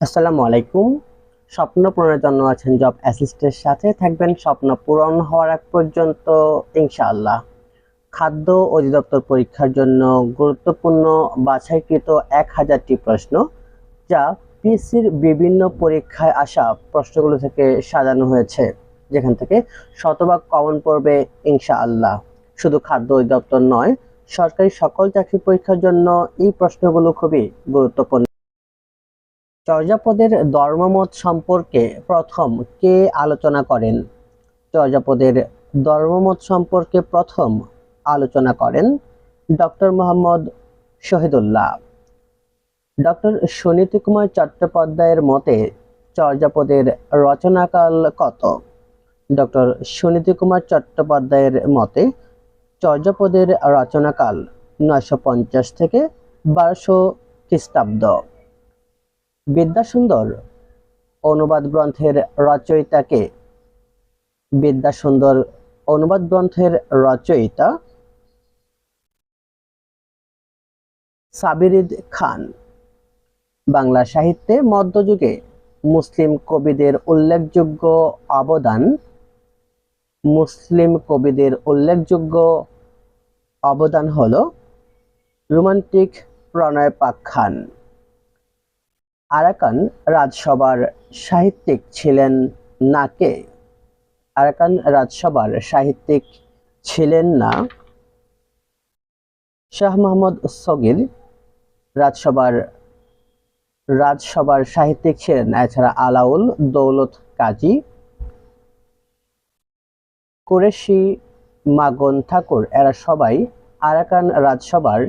আসসালামু আলাইকুম। স্বপ্ন পূরণের জন্য আছেন জব অ্যাসিস্টের সাথে। থাকবেন স্বপ্ন পূরণ হওয়ার আগ পর্যন্ত, ইনশাআল্লাহ। খাদ্য অধিদপ্তর পরীক্ষার জন্য গুরুত্বপূর্ণ বাছাইকৃত এক হাজারটি প্রশ্ন, যা পিএসসির বিভিন্ন পরীক্ষায় আসা প্রশ্নগুলো থেকে সাজানো হয়েছে। যেখান থেকে শতভাগ কমন পড়বে, ইনশাআল্লাহ। শুধু খাদ্য অধিদপ্তর নয়, সরকারি সকল চাকরি পরীক্ষার জন্য এই প্রশ্নগুলো খুবই গুরুত্বপূর্ণ। চর্যাপদের ধর্মমত সম্পর্কে প্রথম কে আলোচনা করেন? চর্যাপদের ধর্মমত সম্পর্কে প্রথম আলোচনা করেন ডক্টর মোহাম্মদ শহীদুল্লাহ। ডক্টর সুনীতি কুমার চট্টোপাধ্যায়ের মতে চর্যাপদের রচনাকাল কত? ডক্টর সুনীতি কুমার চট্টোপাধ্যায়ের মতে চর্যাপদের রচনাকাল নয়শো পঞ্চাশ থেকে বারোশো খ্রিস্টাব্দ। বিদ্যাসুন্দর অনুবাদ গ্রন্থের রচয়িতাকে? বিদ্যাসুন্দর অনুবাদ গ্রন্থের রচয়িতা সাবিরিদ খান। বাংলা সাহিত্যে মধ্যযুগে মুসলিম কবিদের উল্লেখযোগ্য অবদান, মুসলিম কবিদের উল্লেখযোগ্য অবদান হল রোমান্টিক প্রণয় পাখ্যান আরাকান রাজসভার সাহিত্যিক ছিলেন না কে? আরাকান রাজসভার সাহিত্যিক ছিলেন না শাহ মোহাম্মদ সগির। রাজসভার রাজসভার সাহিত্যিক ছিলেন এছাড়া আলাউল দৌলত কাজী। কুরেশি মাগন ঠাকুর, এরা সবাই আরাকান রাজসভার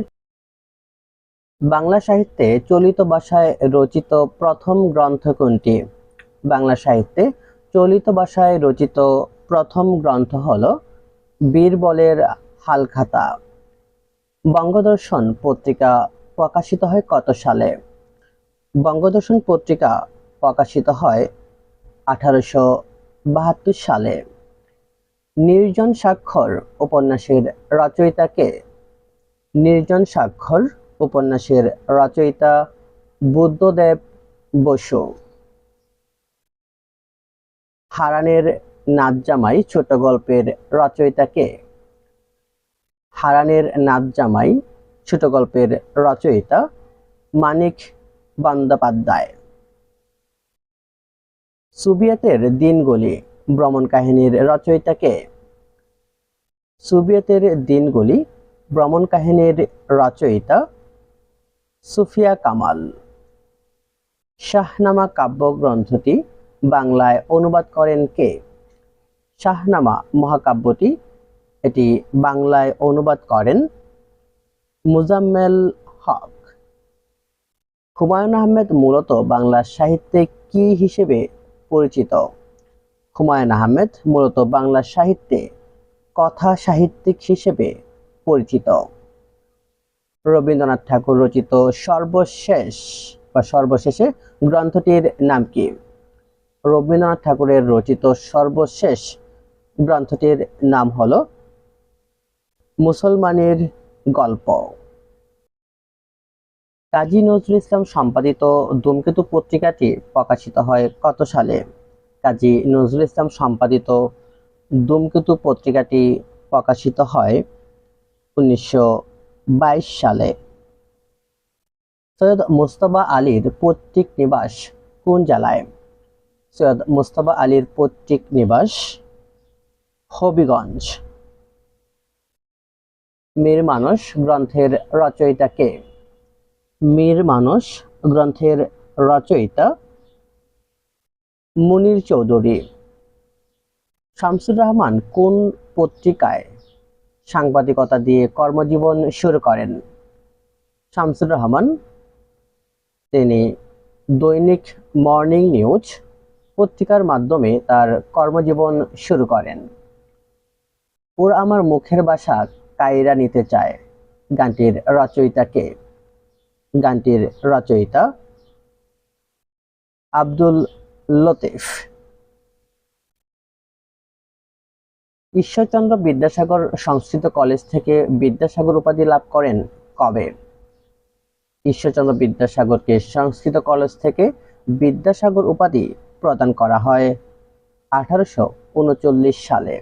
বাংলা সাহিত্যে চলিত ভাষায় রচিত প্রথম গ্রন্থ কোনটি? বাংলা সাহিত্যে চলিত ভাষায় রচিত প্রথম গ্রন্থ হল বীরবলের হালখাতা। বঙ্গদর্শন পত্রিকা প্রকাশিত হয় কত সালে? বঙ্গদর্শন পত্রিকা প্রকাশিত হয় আঠারোশো বাহাত্তর সালে। নির্জন স্বাক্ষর উপন্যাসের রচয়িতাকে নির্জন স্বাক্ষর উপন্যাসের রচয়িতা বুদ্ধদেব বসু। হারানের নাচজামাই ছোট গল্পের রচয়িতাকে হারানের নাচজামাই ছোট গল্পের রচয়িতা মানিক বন্দ্যোপাধ্যায়। সুবিয়েতের দিনগুলি ভ্রমণ কাহিনীর রচয়িতাকে সুবিয়েতের দিনগুলি ভ্রমণ কাহিনীর রচয়িতা সুফিয়া কামাল। শাহনামা কাব্যগ্রন্থটি বাংলায় অনুবাদ করেন কে? শাহনামা মহাকাব্যটি এটি বাংলায় অনুবাদ করেন মুজাম্মেল হক। হুমায়ুন আহমেদ মূলত বাংলা সাহিত্যে কি হিসেবে পরিচিত? হুমায়ুন আহমেদ মূলত বাংলা সাহিত্যে কথা সাহিত্যিক হিসেবে পরিচিত। রবীন্দ্রনাথ ঠাকুর রচিত সর্বশেষ বা সর্বশেষে গ্রন্থটির নাম কি? রবীন্দ্রনাথ ঠাকুরের রচিত সর্বশেষ গ্রন্থটির নাম হল মুসলমানের গল্প। কাজী নজরুল ইসলাম সম্পাদিত ধূমকেতু পত্রিকাটি প্রকাশিত হয় কত সালে? কাজী নজরুল ইসলাম সম্পাদিত ধূমকেতু পত্রিকাটি প্রকাশিত হয় উনিশশো সালে। সৈয়দ মুস্তফা আলীর পৈতৃক নিবাস কোন জেলায়? সৈয়দ মুস্তফা আলীর পৈতৃক নিবাস হবিগঞ্জ। মীর মানস গ্রন্থের রচয়িতাকে মীর মানস গ্রন্থের রচয়িতা মুনির চৌধুরী। শামসুর রহমান কোন পত্রিকায় সাংবাদিকতা দিয়ে কর্মজীবন শুরু করেন। শামসুর রহমান, তিনি দৈনিক মর্নিং নিউজ পত্রিকার মাধ্যমে তার কর্মজীবন শুরু করেন। ওর আমার মুখের বাসা কায়রা নিতে চায়, গানটির রচয়িতাকে গানটির রচয়িতা আব্দুল লতিফ। ঈশ্বরচন্দ্র বিদ্যাসাগর সংস্কৃত কলেজ থেকে বিদ্যাসাগর উপাধি লাভ করেন কবে? ঈশ্বরচন্দ্র বিদ্যাসাগরকে সংস্কৃত কলেজ থেকে বিদ্যাসাগর উপাধি প্রদান করা হয় আঠারোশো উনচল্লিশ সালে।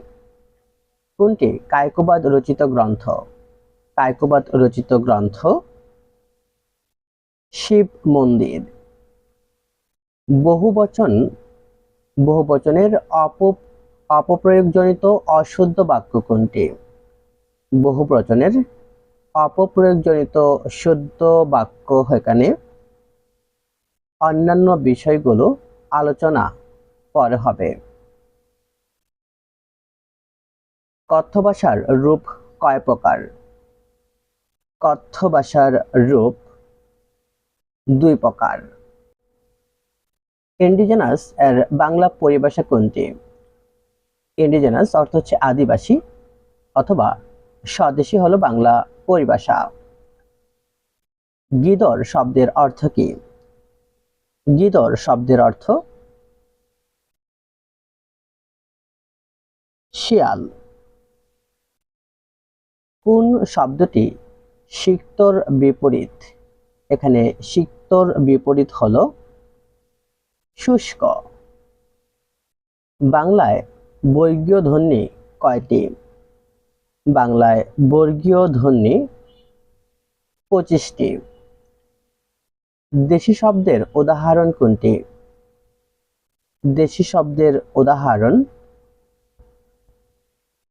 কোনটি? কায়কোবাদ রচিত গ্রন্থ। কায়কোবাদ রচিত গ্রন্থ শিব মন্দির। বহুবচন বহুবচনের অপ অপপ্রয়োগজনিত অশুদ্ধ বাক্য কোনটি? বহুবচনের অপপ্রয়োগজনিত শুদ্ধ বাক্য এখানে। অন্যান্য বিষয়গুলো আলোচনা পরে হবে। কথ্য ভাষার রূপ কয় প্রকার? কথ্য ভাষার রূপ দুই প্রকার। ইন্ডিজেনাস এর বাংলা পরিভাষা কোনটি? ইন্ডিজেনাস অর্থ হচ্ছে আদিবাসী অথবা স্বদেশী হলো বাংলা পরিভাষা। গিদর শব্দের অর্থ কি? গিদর শব্দের অর্থ শিয়াল। কোন শব্দটি সিক্তর বিপরীত? এখানে সিক্তর বিপরীত হলো শুষ্ক। বাংলায় বর্গীয় ধ্বনি কয়টি? বাংলায় বর্গীয় ধ্বনি পঁচিশটি। দেশি শব্দের উদাহরণ কোনটি? দেশি শব্দের উদাহরণ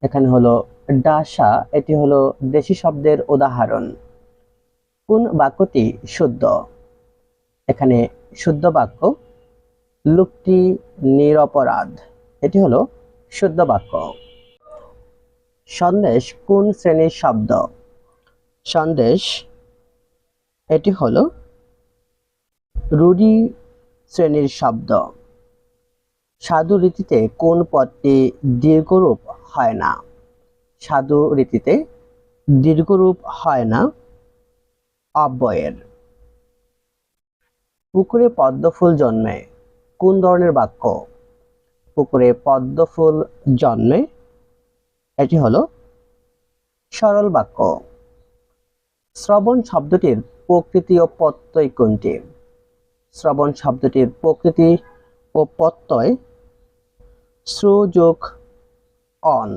এখানে হলো ডাসা, এটি হলো দেশি শব্দের উদাহরণ। কোন বাক্যটি শুদ্ধ? এখানে শুদ্ধ বাক্য, লোকটি নিরপরাধ, এটি হলো শুদ্ধ বাক্য। সন্দেশ কোন শ্রেণির শব্দ? সন্দেশ, এটি হলো রুড়ি শ্রেণির শব্দ। সাধু রীতিতে কোন পদটি দীর্ঘরূপ হয় না? সাধু রীতিতে দীর্ঘরূপ হয় না, অব্যয়ের। পুকুরে পদ্মফুল জন্মে কোন ধরনের বাক্য? পুকুরে পদ্মফুল জন্মে, এটি হলো সরল বাক্য। শ্রবণ শব্দটির প্রকৃতি ও প্রত্যয় কোনটি? শ্রবণ শব্দটির প্রকৃতি ও প্রত্যয় শ্রুযোগ অন।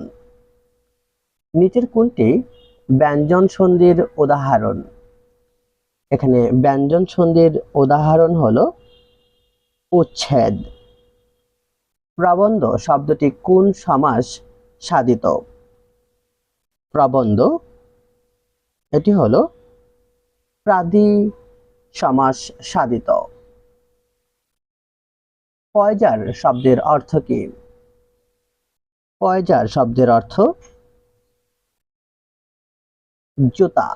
নিচের কোনটি? ব্যঞ্জন সন্ধির উদাহরণ। এখানে ব্যঞ্জন সন্ধির উদাহরণ হলো উচ্ছেদ। প্রবন্ধ শব্দটি কোন সমাস সাধিত? প্রবন্ধ, এটি হলো প্রাদি সমাস সাধিত। পয়জার শব্দের অর্থ কি? পয়জার শব্দের অর্থ জুতা।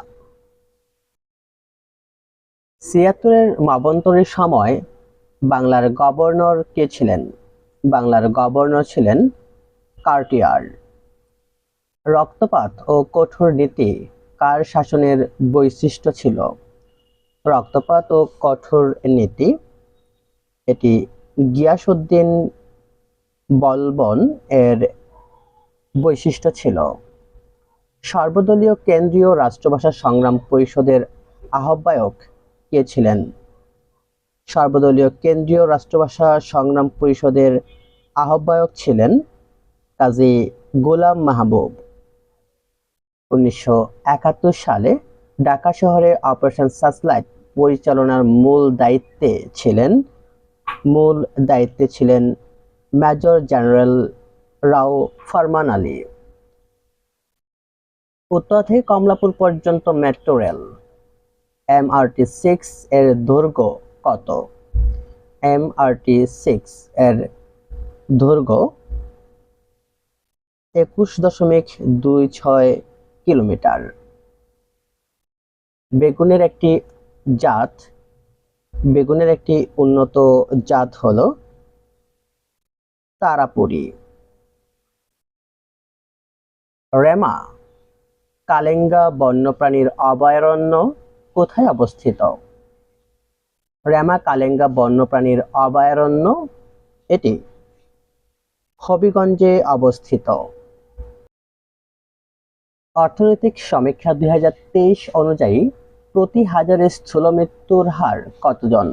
ছিয়াত্তরের মাবন্তরের সময় বাংলার গভর্নর কে ছিলেন? বাংলার গভর্নর ছিলেন কার্টিয়ার। রক্তপাত ও কঠোর নীতি কার শাসনের বৈশিষ্ট্য ছিল? রক্তপাত ও কঠোর নীতি? এটি গিয়াসুদ্দিন বলবন এর বৈশিষ্ট্য ছিল। সর্বদলীয় কেন্দ্রীয় রাষ্ট্রভাষা সংগ্রাম পরিষদের আহ্বায়ক কে ছিলেন? সর্বদলীয় কেন্দ্রীয় রাষ্ট্রভাষা সংগ্রাম পরিষদের আহ্বায়ক ছিলেন কাজী গোলাম মাহবুব। উনিশশো একাত্তর সালে ঢাকা শহরে অপারেশন সাসলাইট পরিচালনার মূল দায়িত্বে ছিলেন, মূল দায়িত্বে ছিলেন মেজর জেনারেল রাও ফরমান আলী। উত্তর থেকে কমলাপুর পর্যন্ত মেট্রো রেল, এমআরটি সিক্স এর দৈর্ঘ্য কত? এমআরটি সিক্স এর দৈর্ঘ্য একুশ দশমিক দুই ছয় কিলোমিটার। বেগুনের একটি জাত, বেগুনের একটি উন্নত জাত হলো তারাপুরি। রেমা, কালেঙ্গা বন্যপ্রাণীর অভয়ারণ্য কোথায় অবস্থিত? রেমা কালেঙ্গা বন্যপ্রাণীর অভয়ারণ্য এটি হবিগঞ্জে অবস্থিত। অর্থনৈতিক সমীক্ষা দুই হাজার তেইশ অনুযায়ী প্রতি হাজারে স্থূল মৃত্যুর হার কতজন?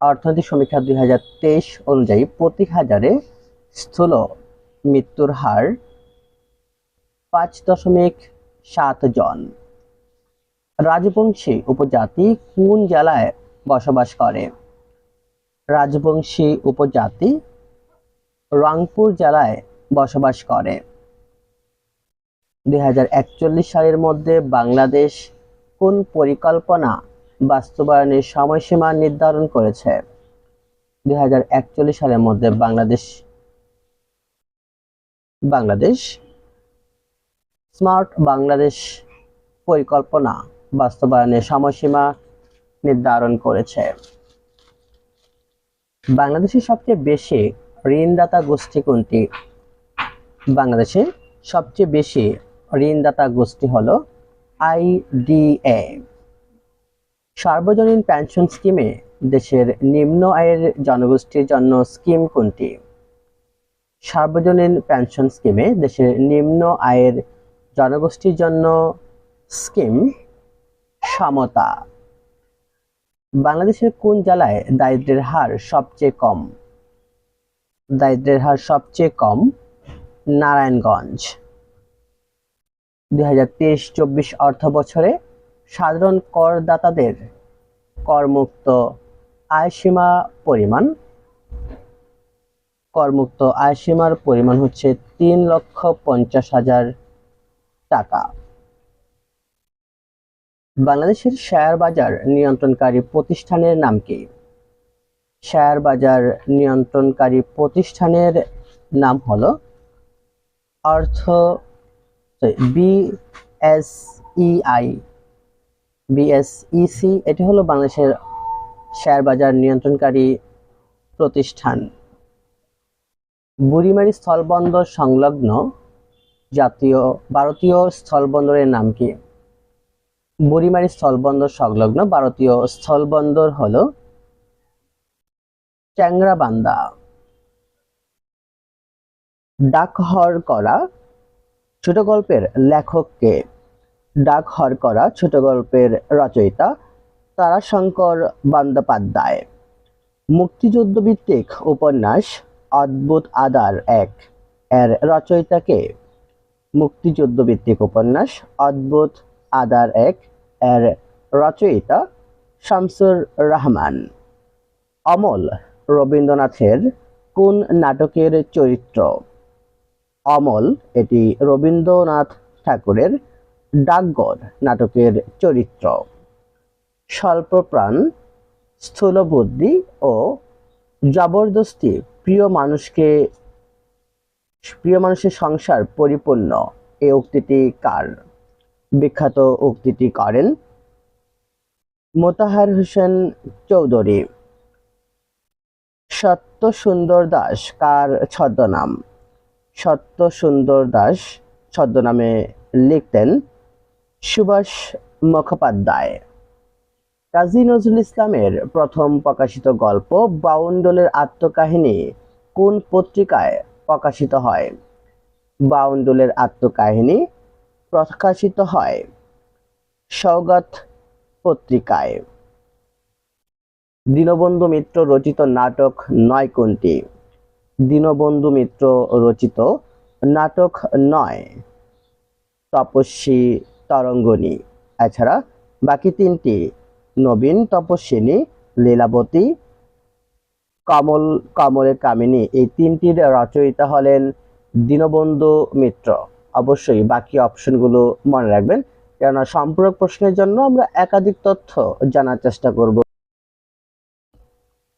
অর্থনৈতিক সমীক্ষা দুই হাজার তেইশ অনুযায়ী প্রতি হাজারে স্থূল মৃত্যুর হার পাঁচ দশমিক সাত জন। রাজবংশী উপজাতি কোন জেলায় বসবাস করে। রাজবংশী উপজাতি রংপুর জেলায় বসবাস করে। দুই হাজার একচল্লিশ সালের মধ্যে বাংলাদেশ কোন পরিকল্পনা বাস্তবায়নের সময়সীমা নির্ধারণ করেছে? দুই হাজার একচল্লিশ সালের মধ্যে বাংলাদেশ বাংলাদেশ স্মার্ট বাংলাদেশ পরিকল্পনা বাস্তবায়নের সময়সীমা নির্ধারণ করেছে। বাংলাদেশের সবচেয়ে বেশি ঋণদাতা গোষ্ঠী কোনটি? বাংলাদেশে সবচেয়ে বেশি ঋণদাতা গোষ্ঠী হলো আইডিএ সার্বজনীন পেনশন স্কিমে দেশের নিম্ন আয়ের জনগোষ্ঠীর জন্য স্কিম কোনটি? সার্বজনীন পেনশন স্কিমে দেশের নিম্ন আয়ের জনগোষ্ঠীর জন্য স্কিম সমতা। বাংলাদেশের কোন জেলায় দারিদ্র্যের হার সবচেয়ে কম? দারিদ্র্যের হার সবচেয়ে কম নারায়ণগঞ্জ। দুই হাজার তেইশ চব্বিশ অর্থ বছরে সাধারণ করদাতাদের করমুক্ত আয়সীমা পরিমাণ, করমুক্ত আয়সীমার পরিমাণ হচ্ছে তিন লক্ষ পঞ্চাশ হাজার টাকা। বাংলাদেশের শেয়ার বাজার নিয়ন্ত্রণকারী প্রতিষ্ঠানের নাম কি? শেয়ার বাজার নিয়ন্ত্রণকারী প্রতিষ্ঠানের নাম হলো অর্থ বিএসইআই বিএসইসি এটি হলো বাংলাদেশের শেয়ার বাজার নিয়ন্ত্রণকারী প্রতিষ্ঠান। বুড়িমারি স্থলবন্দর সংলগ্ন জাতীয়, ভারতীয় স্থলবন্দরের নাম কি? বুড়িমারি স্থলবন্দর সংলগ্ন ভারতীয় স্থলবন্দর হল চ্যাংরাবান্দা। ডাকহর করা ছোট গল্পের লেখককে ডাকহর করা ছোট গল্পের রচয়িতা তারাশঙ্কর বন্দ্যোপাধ্যায়। মুক্তিযুদ্ধ ভিত্তিক উপন্যাস অদ্ভুত আদার এক। এর রচয়িতাকে মুক্তিযুদ্ধ ভিত্তিক উপন্যাস অদ্ভুত আদার এক, এর রচয়িতা শামসুর রহমান। অমল রবীন্দ্রনাথের কোন নাটকের চরিত্র? অমল, এটি রবীন্দ্রনাথ ঠাকুরের ডাকঘর নাটকের চরিত্র। স্বল্পপ্রাণ, স্থূলবুদ্ধি ও জবরদস্তি প্রিয় মানুষকে, প্রিয় মানুষের সংসার পরিপূর্ণ এই উক্তিটি কার? বিখ্যাত উক্তিটি করেন মোতাহার হোসেন চৌধুরী। সত্য সুন্দর দাস, কার ছদ্মনাম? সত্য সুন্দর দাস ছদ্মনামে লিখতেন সুভাষ মুখোপাধ্যায়। কাজী নজরুল ইসলামের প্রথম প্রকাশিত গল্প বাউন্ডলের আত্মকাহিনী কোন পত্রিকায় প্রকাশিত হয়? বাউন্ডলের আত্মকাহিনী প্রকাশিত হয় সৌগত পত্রিকায়। দীনবন্ধু মিত্র রচিত নাটক নয় কোনটি দীনবন্ধু মিত্র রচিত নাটক নয়, তপস্বী তরঙ্গনী। এছাড়া বাকি তিনটি, নবীন তপস্বিনী, লীলাবতী, কমল কমলের কামিনী, এই তিনটির রচয়িতা হলেন দীনবন্ধু মিত্র। অবশ্যই বাকি অপশনগুলো মনে রাখবেন। কেননা সম্পূরক প্রশ্নের জন্য আমরা একাধিক তথ্য জানার চেষ্টা করব।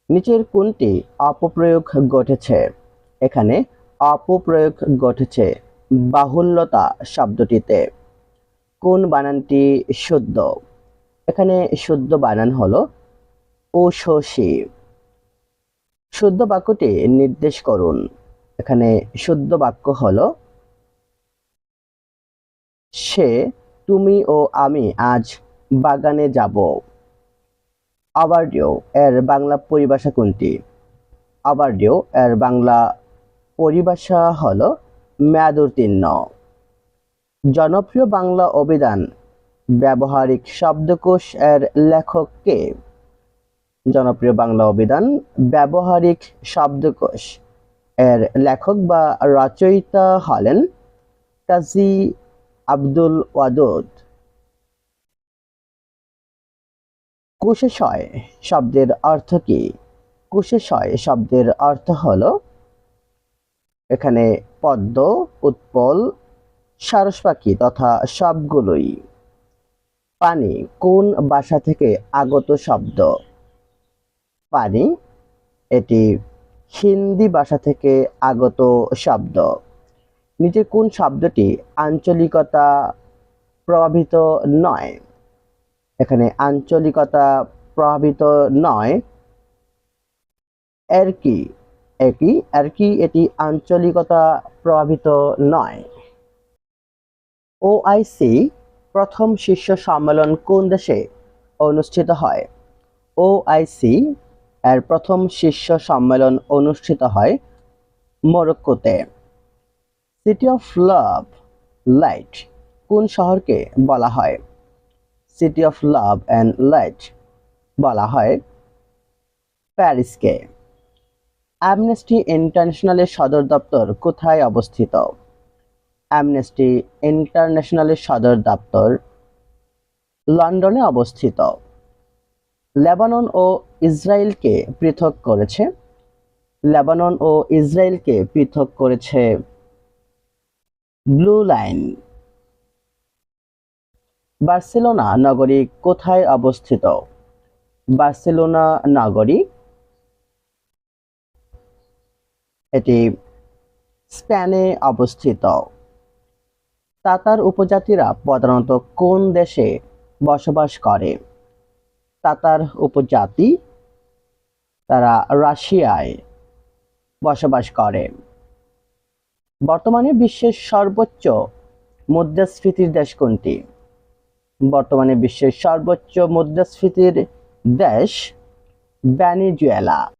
নিচের কোনটি অপপ্রয়োগ ঘটেছে? এখানে অপপ্রয়োগ ঘটেছে বাহুল্যতা শব্দটিতে। কোন বানানটি শুদ্ধ? এখানে শুদ্ধ বানান হলো ওশসী শুদ্ধ বাক্যটি নির্দেশ করুন। এখানে শুদ্ধ বাক্য হলো সে, তুমি ও আমি আজ বাগানে যাব। আবারডিও, এর বাংলা পরিভাষা কোনটি? আবারডিও, এর বাংলা পরিভাষা হল মেয়াদোত্তীর্ণ জনপ্রিয় বাংলা অভিধান, ব্যবহারিক শব্দকোষ এর লেখককে জনপ্রিয় বাংলা অভিধান, ব্যবহারিক শব্দকোষ এর লেখক বা রচয়িতা হলেন কাজী আব্দুল ওয়াদুদ। কুশেশয় শব্দের অর্থ কি? কুশেশয় শব্দের অর্থ হলো এখানে পদ্ম, উৎপল সারস পাখি তথা সবগুলোই। পানি কোন ভাষা থেকে আগত শব্দ? পানি, এটি হিন্দি ভাষা থেকে আগত শব্দ। নিচে কোন শব্দটি আঞ্চলিকতা প্রভাবিত নয়? এখানে আঞ্চলিকতা প্রভাবিত নয়। এর কি? একই আর কি এটি আঞ্চলিকতা প্রভাবিত নয়? ওআইসি প্রথম শীর্ষ সম্মেলন কোন দেশে অনুষ্ঠিত হয়? ওআইসি এর প্রথম শীর্ষ সম্মেলন অনুষ্ঠিত হয় মরক্কোতে। সিটি অফ লাভ লাইট কোন শহরকে বলা হয়? City of love and light বলা হয় প্যারিসকে। অ্যামনেস্টি ইন্টারন্যাশনালের সদর দপ্তর কোথায় অবস্থিত? অ্যামনেস্টি ইন্টারন্যাশনালের সদর দপ্তর লন্ডনে অবস্থিত। লেবানন ও ইসরায়েলকে পৃথক করেছে। লেবানন ও ইসরায়েলকে পৃথক করেছে ব্লু লাইন। বার্সেলোনা নগরী কোথায় অবস্থিত? বার্সেলোনা নগরী এটি স্পেনে অবস্থিত। তাতার উপজাতিরা প্রধানত কোন দেশে বসবাস করে? তাতার উপজাতি? তারা রাশিয়ায় বসবাস করে। বর্তমানে বিশ্বের সর্বোচ্চ মুদ্রাস্ফীতির দেশ কোনটি? বর্তমানে বিশ্বের সর্বোচ্চ মুদ্রাস্ফীতির দেশ ভ্যানিজুয়েলা।